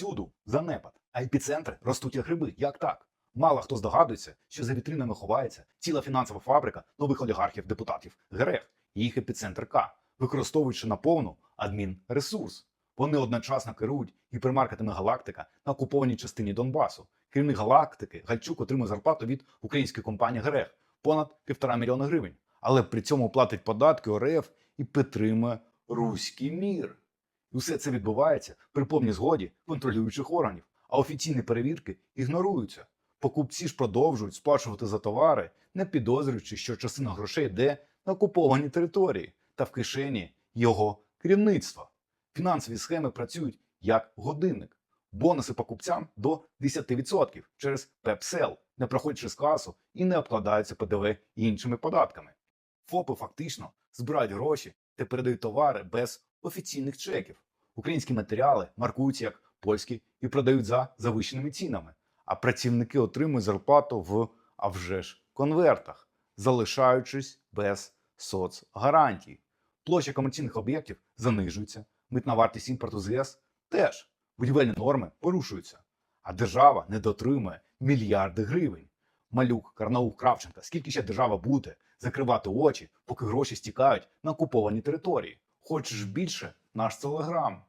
Всюду занепад, а епіцентри ростуть як гриби. Як так? Мало хто здогадується, що за вітринами ховається ціла фінансова фабрика нових олігархів, депутатів і їх епіцентр К, використовуючи наповну адмінресурс. Вони одночасно керують гіпермаркетами Галактика на окупованій частині Донбасу. Керівник Галактики Гальчук отримує зарплату від української компанії ГРЕХ понад півтора мільйона гривень. Але при цьому платить податки ОРФ і підтримує руський мір. І все це відбувається при повній згоді контролюючих органів, а офіційні перевірки ігноруються. Покупці ж продовжують сплачувати за товари, не підозрюючи, що частина грошей йде на окуповані території та в кишені його керівництва. Фінансові схеми працюють як годинник. Бонуси покупцям до 10% через пепсел, не проходять через касу і не обкладаються ПДВ іншими податками. ФОПи фактично збирають гроші та передають товари без офіційних чеків. Українські матеріали маркуються як польські і продають за завищеними цінами, а працівники отримують зарплату в а вже ж конвертах, залишаючись без соцгарантій. Площа комерційних об'єктів занижується, митна вартість імпорту з ЄС теж будівельні норми порушуються, а держава не дотримує мільярди гривень. Малюк, Карнаух, Кравченка, скільки ще держава буде закривати очі, поки гроші стікають на окуповані території? Хочеш більше? Наш телеграм.